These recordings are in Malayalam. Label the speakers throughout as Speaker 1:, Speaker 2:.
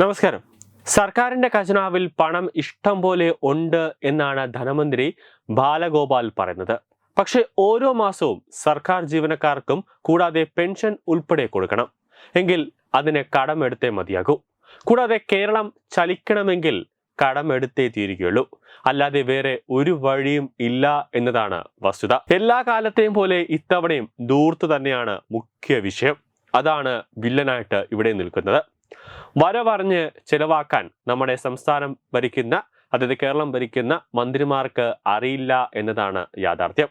Speaker 1: നമസ്കാരം സർക്കാരിന്റെ ഖജനാവിൽ പണം ഇഷ്ടം പോലെ ഉണ്ട് എന്നാണ് ധനമന്ത്രി ബാലഗോപാൽ പറയുന്നത് പക്ഷേ ഓരോ മാസവും സർക്കാർ ജീവനക്കാർക്കും കൂടാതെ പെൻഷൻ ഉൾപ്പെടെ കൊടുക്കണം എങ്കിൽ അതിന് കടമെടുത്തേ മതിയാകൂ കൂടാതെ കേരളം ചലിക്കണമെങ്കിൽ കടമെടുത്തേ തീരുകയുള്ളൂ അല്ലാതെ വേറെ ഒരു വഴിയും ഇല്ല എന്നതാണ് വസ്തുത എല്ലാ കാലത്തെയും പോലെ ഇത്തവണയും ദൂർത്ത് തന്നെയാണ് മുഖ്യ വിഷയം അതാണ് വില്ലനായിട്ട് ഇവിടെ നിൽക്കുന്നത് വരവറിഞ്ഞ് ചിലവാക്കാൻ നമ്മുടെ സംസ്ഥാനം ഭരിക്കുന്ന അതായത് കേരളം ഭരിക്കുന്ന മന്ത്രിമാർക്ക് അറിയില്ല എന്നതാണ് യാഥാർത്ഥ്യം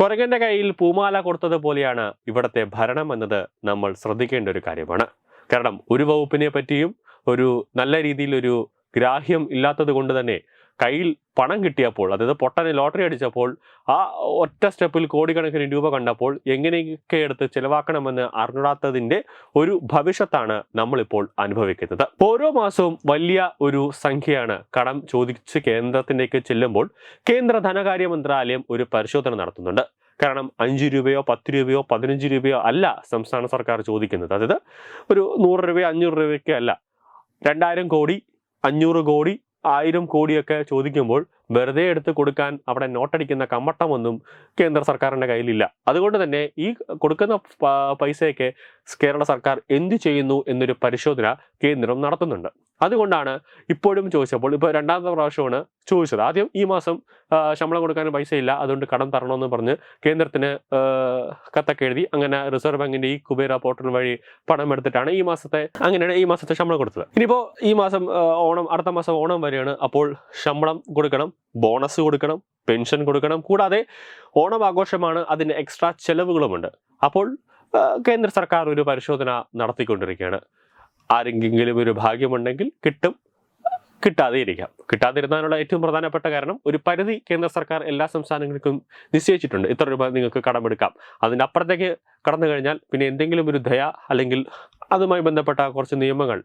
Speaker 1: കുരങ്ങന്റെ കയ്യിൽ പൂമാല കൊടുത്തതുപോലെയാണ് ഇവിടുത്തെ ഭരണം എന്നത് നമ്മൾ ശ്രദ്ധിക്കേണ്ട ഒരു കാര്യമാണ് കാരണം ഒരു വകുപ്പിനെ പറ്റിയും ഒരു നല്ല രീതിയിൽ ഒരു ഗ്രാഹ്യം ഇല്ലാത്തത് കൊണ്ട് തന്നെ കയ്യിൽ പണം കിട്ടിയപ്പോൾ അതായത് പൊട്ടനെ ലോട്ടറി അടിച്ചപ്പോൾ ആ ഒറ്റ സ്റ്റെപ്പിൽ കോടിക്കണക്കിന് രൂപ കണ്ടപ്പോൾ എങ്ങനെയൊക്കെ എടുത്ത് ചിലവാക്കണമെന്ന് അറിഞ്ഞിടാത്തതിൻ്റെ ഒരു ഭവിഷ്യത്താണ് നമ്മളിപ്പോൾ അനുഭവിക്കുന്നത് ഓരോ മാസവും വലിയ ഒരു സംഖ്യയാണ് കടം ചോദിച്ച് കേന്ദ്രത്തിലേക്ക് ചെല്ലുമ്പോൾ കേന്ദ്ര ധനകാര്യ മന്ത്രാലയം ഒരു പരിശോധന നടത്തുന്നുണ്ട് കാരണം അഞ്ച് രൂപയോ പത്ത് രൂപയോ പതിനഞ്ച് രൂപയോ അല്ല സംസ്ഥാന സർക്കാർ ചോദിക്കുന്നത് അതായത് ഒരു നൂറ് രൂപയോ അഞ്ഞൂറ് രൂപയൊക്കെ അല്ല രണ്ടായിരം കോടി അഞ്ഞൂറ് കോടി ആയിരം കോടിയൊക്കെ ചോദിക്കുമ്പോൾ വെറുതെ എടുത്ത് കൊടുക്കാൻ അവിടെ നോട്ടടിക്കുന്ന കമ്മട്ടമൊന്നും കേന്ദ്ര സർക്കാരിൻ്റെ കയ്യിലില്ല അതുകൊണ്ട് തന്നെ ഈ കൊടുക്കുന്ന പൈസയൊക്കെ കേരള സർക്കാർ എന്തു ചെയ്യുന്നു എന്നൊരു പരിശോധന കേന്ദ്രം നടത്തുന്നുണ്ട് അതുകൊണ്ടാണ് ഇപ്പോഴും ചോദിച്ചപ്പോൾ ഇപ്പോൾ രണ്ടാമത്തെ പ്രാവശ്യമാണ് ചോദിച്ചത് ആദ്യം ഈ മാസം ശമ്പളം കൊടുക്കാൻ പൈസയില്ല അതുകൊണ്ട് കടം തരണമെന്ന് പറഞ്ഞ് കേന്ദ്രത്തിന് കത്തൊക്കെ എഴുതി അങ്ങനെ റിസർവ് ബാങ്കിന്റെ ഈ കുബേര പോർട്ടൽ വഴി പണം എടുത്തിട്ടാണ് ഈ മാസത്തെ അങ്ങനെയാണ് ഈ മാസത്തെ ശമ്പളം കൊടുത്തത് ഇനിയിപ്പോൾ ഈ മാസം ഓണം അടുത്ത മാസം ഓണം വരെയാണ് അപ്പോൾ ശമ്പളം കൊടുക്കണം ബോണസ് കൊടുക്കണം പെൻഷൻ കൊടുക്കണം കൂടാതെ ഓണം ആഘോഷമാണ് അതിന് എക്സ്ട്രാ ചെലവുകളുമുണ്ട് അപ്പോൾ കേന്ദ്ര സർക്കാർ ഒരു പരിശോധന നടത്തിക്കൊണ്ടിരിക്കുകയാണ് ആരെങ്കിലും ഒരു ഭാഗ്യമുണ്ടെങ്കിൽ കിട്ടും കിട്ടാതെ ഇരിക്കാം കിട്ടാതിരുന്നതിനുള്ള ഏറ്റവും പ്രധാനപ്പെട്ട കാരണം ഒരു പരിധി കേന്ദ്ര സർക്കാർ എല്ലാ സംസ്ഥാനങ്ങൾക്കും നിശ്ചയിച്ചിട്ടുണ്ട് ഇത്ര രൂപ നിങ്ങൾക്ക് കടമെടുക്കാം അതിൻ്റെ അപ്പുറത്തേക്ക് കടന്നു കഴിഞ്ഞാൽ പിന്നെ എന്തെങ്കിലും ഒരു ദയ അല്ലെങ്കിൽ അതുമായി ബന്ധപ്പെട്ട കുറച്ച് നിയമങ്ങൾ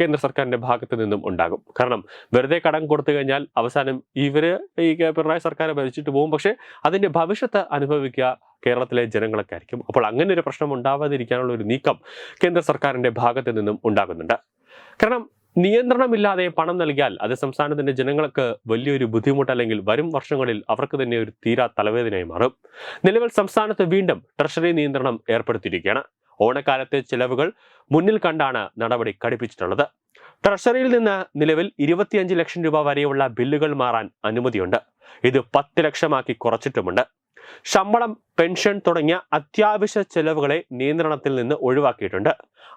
Speaker 1: കേന്ദ്ര സർക്കാരിൻ്റെ ഭാഗത്തു നിന്നും ഉണ്ടാകും കാരണം വെറുതെ കടം കൊടുത്തു കഴിഞ്ഞാൽ അവസാനം ഇവർ ഈ പിണറായി സർക്കാർ ഭരിച്ചിട്ട് പോകും പക്ഷേ അതിൻ്റെ ഭവിഷ്യത്ത് അനുഭവിക്കുക കേരളത്തിലെ ജനങ്ങളൊക്കെ ആയിരിക്കും അപ്പോൾ അങ്ങനെ ഒരു പ്രശ്നം ഉണ്ടാവാതിരിക്കാനുള്ള ഒരു നീക്കം കേന്ദ്ര സർക്കാരിൻ്റെ ഭാഗത്ത് നിന്നും ഉണ്ടാകുന്നുണ്ട് കാരണം നിയന്ത്രണമില്ലാതെ പണം നൽകിയാൽ അത് സംസ്ഥാനത്തിന്റെ ജനങ്ങൾക്ക് വലിയൊരു ബുദ്ധിമുട്ട് അല്ലെങ്കിൽ വരും വർഷങ്ങളിൽ അവർക്ക് തന്നെ ഒരു തീരാ തലവേദനയായി മാറും നിലവിൽ സംസ്ഥാനത്ത് വീണ്ടും ട്രഷറി നിയന്ത്രണം ഏർപ്പെടുത്തിയിരിക്കുകയാണ് ഓണക്കാലത്തെ ചെലവുകൾ മുന്നിൽ കണ്ടാണ് നടപടി കടുപ്പിച്ചിട്ടുള്ളത് ട്രഷറിയിൽ നിന്ന് നിലവിൽ ഇരുപത്തിയഞ്ച് ലക്ഷം രൂപ വരെയുള്ള ബില്ലുകൾ മാറാൻ അനുമതിയുണ്ട് ഇത് പത്ത് ലക്ഷമാക്കി കുറച്ചിട്ടുമുണ്ട് ശമ്പളം പെൻഷൻ തുടങ്ങിയ അത്യാവശ്യ ചെലവുകളെ നിയന്ത്രണത്തിൽ നിന്ന് ഒഴിവാക്കിയിട്ടുണ്ട്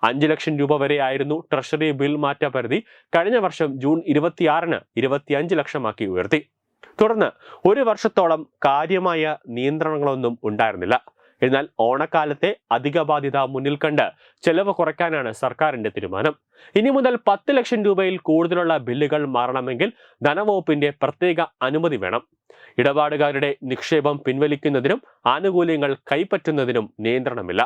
Speaker 1: അഞ്ച് ലക്ഷം രൂപ വരെയായിരുന്നു ട്രഷറി ബിൽ മാറ്റ പരിധി കഴിഞ്ഞ വർഷം ജൂൺ ഇരുപത്തിയാറിന് ഇരുപത്തിയഞ്ച് ലക്ഷമാക്കി ഉയർത്തി തുടർന്ന് ഒരു വർഷത്തോളം കാര്യമായ നിയന്ത്രണങ്ങളൊന്നും ഉണ്ടായിരുന്നില്ല എന്നാൽ ഓണക്കാലത്തെ അധിക ബാധ്യത മുന്നിൽ കണ്ട് ചെലവ് കുറയ്ക്കാനാണ് സർക്കാരിന്റെ തീരുമാനം ഇനി മുതൽ പത്ത് ലക്ഷം രൂപയിൽ കൂടുതലുള്ള ബില്ലുകൾ മാറണമെങ്കിൽ ധനവകുപ്പിന്റെ പ്രത്യേക അനുമതി വേണം ഇടപാടുകാരുടെ നിക്ഷേപം പിൻവലിക്കുന്നതിനും ആനുകൂല്യങ്ങൾ കൈപ്പറ്റുന്നതിനും നിയന്ത്രണമില്ല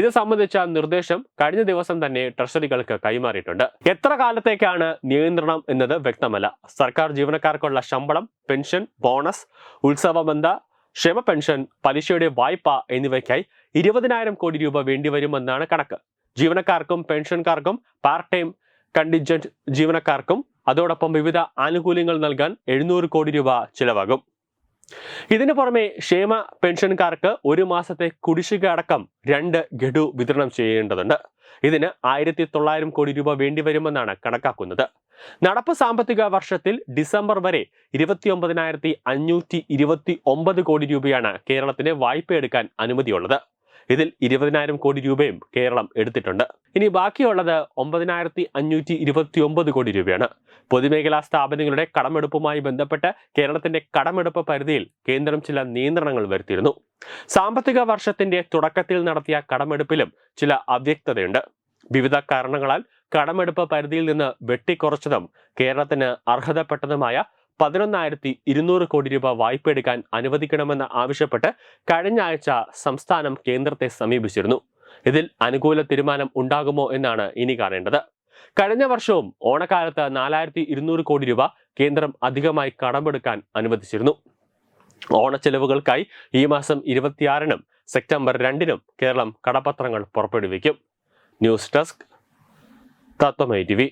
Speaker 1: ഇത് സംബന്ധിച്ച നിർദ്ദേശം കഴിഞ്ഞ ദിവസം തന്നെ ട്രഷറികൾക്ക് കൈമാറിയിട്ടുണ്ട് എത്ര കാലത്തേക്കാണ് നിയന്ത്രണം എന്നത് വ്യക്തമല്ല സർക്കാർ ജീവനക്കാർക്കുള്ള ശമ്പളം പെൻഷൻ ബോണസ് ഉത്സവബന്ധ ക്ഷമ പെൻഷൻ പലിശയുടെ വായ്പ എന്നിവയ്ക്കായി ഇരുപതിനായിരം കോടി രൂപ വേണ്ടിവരുമെന്നാണ് കണക്ക് ജീവനക്കാർക്കും പെൻഷൻകാർക്കും പാർട്ട് ടൈം കണ്ടിജന്റ് ജീവനക്കാർക്കും അതോടൊപ്പം വിവിധ ആനുകൂല്യങ്ങൾ നൽകാൻ എഴുന്നൂറ് കോടി രൂപ ചിലവാകും ഇതിനു പുറമെ ക്ഷേമ പെൻഷൻകാർക്ക് ഒരു മാസത്തെ കുടിശ്ശിക അടക്കം രണ്ട് ഗഡു വിതരണം ചെയ്യേണ്ടതുണ്ട് ഇതിന് ആയിരത്തി തൊള്ളായിരം കോടി രൂപ വേണ്ടിവരുമെന്നാണ് കണക്കാക്കുന്നത് നടപ്പ് സാമ്പത്തിക വർഷത്തിൽ ഡിസംബർ വരെ ഇരുപത്തിയൊമ്പതിനായിരത്തി അഞ്ഞൂറ്റി ഇരുപത്തി ഒമ്പത് കോടി രൂപയാണ് കേരളത്തിന് വായ്പയെടുക്കാൻ അനുമതിയുള്ളത് ഇതിൽ ഇരുപതിനായിരം കോടി രൂപയും കേരളം എടുത്തിട്ടുണ്ട് ഇനി ബാക്കിയുള്ളത് ഒമ്പതിനായിരത്തി അഞ്ഞൂറ്റി ഇരുപത്തി ഒമ്പത് കോടി രൂപയാണ് പൊതുമേഖലാ സ്ഥാപനങ്ങളുടെ കടമെടുപ്പുമായി ബന്ധപ്പെട്ട് കേരളത്തിന്റെ കടമെടുപ്പ് പരിധിയിൽ കേന്ദ്രം ചില നിയന്ത്രണങ്ങൾ വരുത്തിയിരുന്നു സാമ്പത്തിക വർഷത്തിന്റെ തുടക്കത്തിൽ നടത്തിയ കടമെടുപ്പിലും ചില അവ്യക്തതയുണ്ട് വിവിധ കാരണങ്ങളാൽ കടമെടുപ്പ് പരിധിയിൽ നിന്ന് വെട്ടിക്കുറച്ചതും കേരളത്തിന് അർഹതപ്പെട്ടതുമായ പതിനൊന്നായിരത്തി ഇരുന്നൂറ് കോടി രൂപ വായ്പ എടുക്കാൻ അനുവദിക്കണമെന്ന് ആവശ്യപ്പെട്ട് കഴിഞ്ഞ ആഴ്ച സംസ്ഥാനം കേന്ദ്രത്തെ സമീപിച്ചിരുന്നു ഇതിൽ അനുകൂല തീരുമാനം ഉണ്ടാകുമോ എന്നാണ് ഇനി കാണേണ്ടത് കഴിഞ്ഞ വർഷവും ഓണക്കാലത്ത് നാലായിരത്തി ഇരുന്നൂറ് കോടി രൂപ കേന്ദ്രം അധികമായി കടമെടുക്കാൻ അനുവദിച്ചിരുന്നു ഓണച്ചെലവുകൾക്കായി ഈ മാസം ഇരുപത്തിയാറിനും സെപ്റ്റംബർ രണ്ടിനും കേരളം കടപത്രങ്ങൾ പുറപ്പെടുവിക്കും ന്യൂസ് ഡെസ്ക് ಕಾತೊಮ್ಮ ಇದ್ದೀವಿ